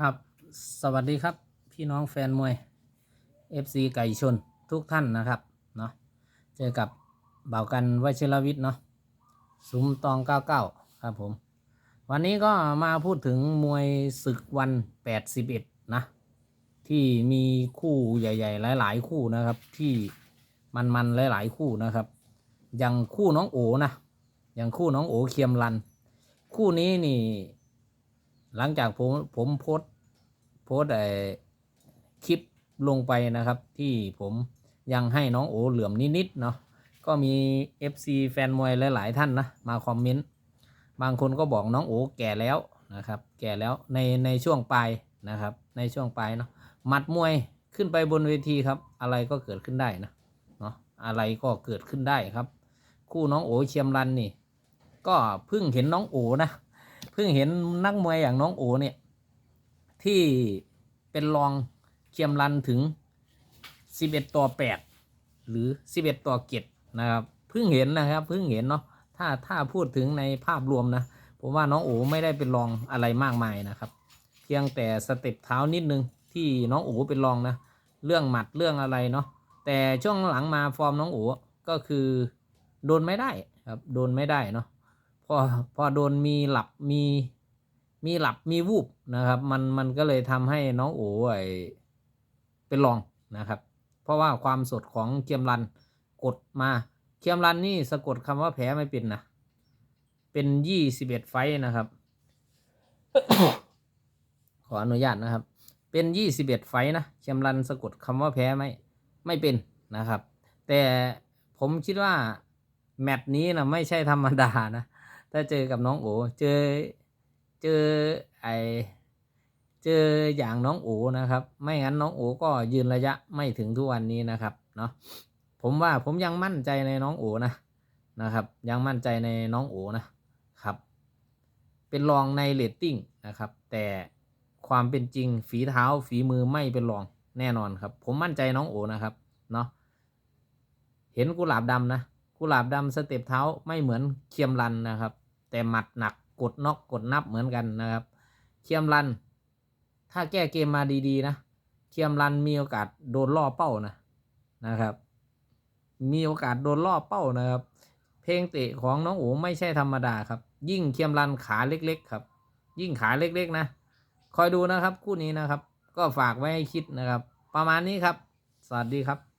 ครับ สวัสดีครับ พี่น้องแฟนมวย FC ไก่ชนทุกท่านนะครับเนาะเจอกับเบ่ากันวชิรวิทย์เนาะซุ้มตอง 99 ครับผม วันนี้ก็มาพูดถึงมวยศึกวัน 81 นะ ที่มีคู่ใหญ่ ๆ หลาย ๆ คู่นะครับ ที่มัน ๆ หลาย ๆ คู่นะครับ อย่างคู่น้องโอนะ อย่างคู่น้องโอเคียมรัน คู่นี้นี่ หลังจากผมผมโพสโพสไอคลิปลงไปนะครับ ที่ผมยังให้น้องโอเหลื่อมนิดๆเนาะก็มี FC แฟนมวยหลาย ๆ ท่านนะมาคอมเมนต์บางคนก็บอกน้องโอแก่แล้วนะครับ แก่แล้วในในช่วงปลายนะครับ ในช่วงปลายเนาะหมัดมวยขึ้นไปบนเวทีครับ อะไรก็เกิดขึ้นได้นะเนาะอะไรก็เกิดขึ้นได้ครับ คู่น้องโอเชียมรันนี่ ก็เพิ่งเห็นน้องโอนะ เพิ่งเห็นนักมวยอย่างน้องโอเนี่ยที่เป็นรองเคียมรันถึง 11 ต่อ 8 หรือ 11 ต่อ7นะครับเพิ่งเห็นนะครับเพิ่งเห็นเนาะถ้าถ้าพูดถึงในภาพรวมนะผมว่าน้องโอไม่ได้เป็นรองอะไรมากมายนะครับ เพียงแต่สเต็ปเท้านิดนึงที่น้องโอเป็นรองนะเรื่องหมัดเรื่องอะไรเนาะแต่ช่วงหลังมาฟอร์มน้องโอก็คือโดนไม่ได้ครับโดนไม่ได้เนาะ พอพอโดนมีหลับมีมีหลับมีวูบนะครับ มันมันก็เลยทำให้น้องโอ๋ไอเป็นรองนะครับ เพราะว่าความสดของเคียมรันกดมาเคียมรันนี่สะกดคำว่าแพ้ไม่เป็นนะเป็นยี่สิบเอ็ดไฟนะครับ ขออนุญาตนะครับ เป็นยี่สิบเอ็ดไฟนะเคียมรันสะกดคำว่าแพ้ไม่ไม่เป็นนะครับ แต่ผมคิดว่าแมตช์นี้นะไม่ใช่ธรรมดานะ ถ้าเจอกับน้องโอเจอเจอไอเจออย่างน้องโอนะครับ ไม่งั้นน้องโอก็ยืนระยะไม่ถึงทุกวันนี้นะครับเนาะผมว่าผมยังมั่นใจในน้องโอนะนะครับ ยังมั่นใจในน้องโอนะครับ เป็นรองในเรตติ้งนะครับ แต่ความเป็นจริงฝีเท้าฝีมือไม่เป็นรองแน่นอนครับ ผมมั่นใจน้องโอนะครับเนาะเห็นกุหลาบดำนะกุหลาบดำสเต็ปเท้าไม่เหมือนเคียมรันนะครับ แต่หมัดหนักกดน็อกกดนับเหมือนกันนะครับเคียมรัน ถ้าแก้เกมมาดีๆนะเคียมรันมีโอกาสโดนล่อเป้านะนะครับ มีโอกาสโดนล่อเป้านะครับ เพลงเตะของน้องโอไม่ใช่ธรรมดาครับ ยิ่งเคียมรันขาเล็กๆครับ ยิ่งขาเล็กๆนะ คอยดูนะครับคู่นี้นะครับ ก็ฝากไว้ให้คิดนะครับ ประมาณนี้ครับ สวัสดีครับ